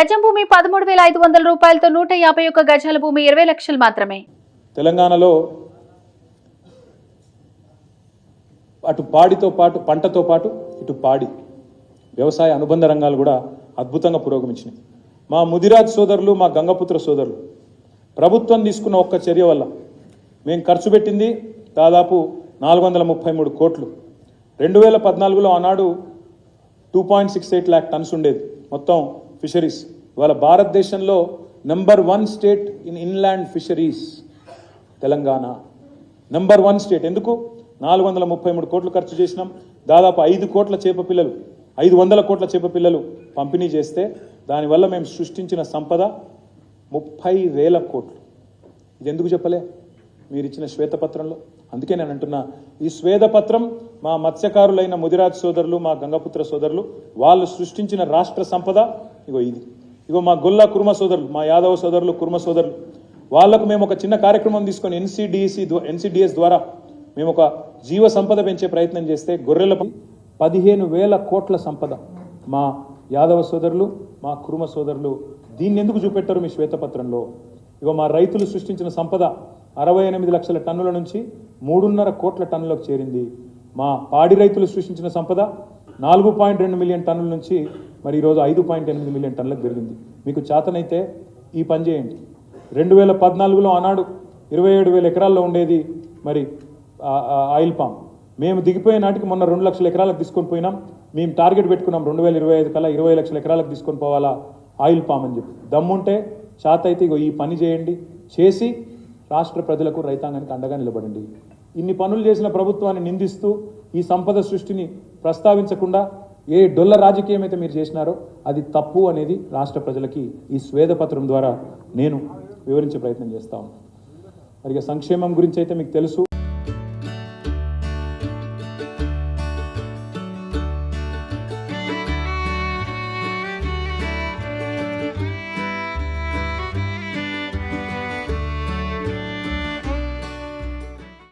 గజం భూమి పదమూడు వేల ఐదు వందల రూపాయలతో నూట యాభై ఒక్క గజాల భూమి ఇరవై లక్షలు మాత్రమే. తెలంగాణలో అటు పాడితో పాటు పంటతో పాటు ఇటు పాడి వ్యవసాయ అనుబంధ రంగాలు కూడా అద్భుతంగా పురోగమించినాయి. మా ముదిరాజ్ సోదరులు మా గంగపుత్ర సోదరులు ప్రభుత్వం తీసుకున్న ఒక్క చర్య వల్ల మేము ఖర్చు పెట్టింది దాదాపు నాలుగు వందల ముప్పై మూడు కోట్లు. రెండు వేల పద్నాలుగులో ఆనాడు two point six eight lakh tons ఉండేది. మొత్తం ఫిషరీస్ ఇవాళ భారతదేశంలో number one state in inland fisheries Telangana. Number one state ఎందుకు? నాలుగు వందల ముప్పై మూడు కోట్లు ఖర్చు చేసినాం. దాదాపు ఐదు కోట్ల చేప పిల్లలు ఐదు వందల కోట్ల చేప పిల్లలు పంపిణీ చేస్తే దానివల్ల మేము సృష్టించిన సంపద ముప్పై వేల కోట్లు. ఇది ఎందుకు చెప్పలే? మీరు ఇచ్చిన శ్వేతపత్రంలో. అందుకే నేను అంటున్నా ఈ శ్వేతపత్రం మా మత్స్యకారులైన ముదిరాజ్ సోదరులు మా గంగపుత్ర సోదరులు వాళ్ళు సృష్టించిన రాష్ట్ర సంపద ఇగో ఇది. ఇగో మా గొల్ల కుర్మ సోదరులు మా యాదవ సోదరులు కుర్మ సోదరులు. వాళ్ళకు మేము ఒక చిన్న కార్యక్రమం తీసుకొని ఎన్సిడిసి ఎన్సిడిఎస్ ద్వారా మేము ఒక జీవ సంపద పెంచే ప్రయత్నం చేస్తే గొర్రెల పదిహేను వేల కోట్ల సంపద మా యాదవ సోదరులు మా కురుమ సోదరులు దీన్ని ఎందుకు చూపెట్టారు మీ శ్వేతపత్రంలో? ఇగో మా రైతులు సృష్టించిన సంపద అరవై ఎనిమిది లక్షల టన్నుల నుంచి మూడున్నర కోట్ల టన్నులకు చేరింది. మా పాడి రైతులు సృష్టించిన సంపద నాలుగు పాయింట్ రెండు మిలియన్ టన్నుల నుంచి మరి ఈరోజు ఐదు పాయింట్ ఎనిమిది మిలియన్ టన్నులకు పెరిగింది. మీకు చేతనైతే ఈ పని చేయండి. రెండు వేల పద్నాలుగులో ఆనాడు ఇరవై ఏడు వేల ఎకరాల్లో ఉండేది మరి ఆయిల్ పామ్. మేము దిగిపోయే నాటికి మొన్న రెండు లక్షల ఎకరాలకు తీసుకొని పోయినాం. మేము టార్గెట్ పెట్టుకున్నాం రెండు వేల ఇరవై ఐదు కల్లా ఇరవై లక్షల ఎకరాలకు తీసుకొని పోవాలా ఆయిల్ పామ్ అని చెప్పి. దమ్ముంటే చేత అయితే ఇగో ఈ పని చేయండి. చేసి రాష్ట్ర ప్రజలకు రైతాంగానికి అండగా నిలబడండి. ఇన్ని పనులు చేసిన ప్రభుత్వాన్ని నిందిస్తూ ఈ సంపద సృష్టిని ప్రస్తావించకుండా ఏ డొల్ల రాజకీయం అయితే మీరు చేసినారో అది తప్పు అనేది రాష్ట్ర ప్రజలకి ఈ స్వేదపత్రం ద్వారా నేను వివరించే ప్రయత్నం చేస్తా ఉన్నాను సంక్షేమం గురించి అయితే మీకు తెలుసు.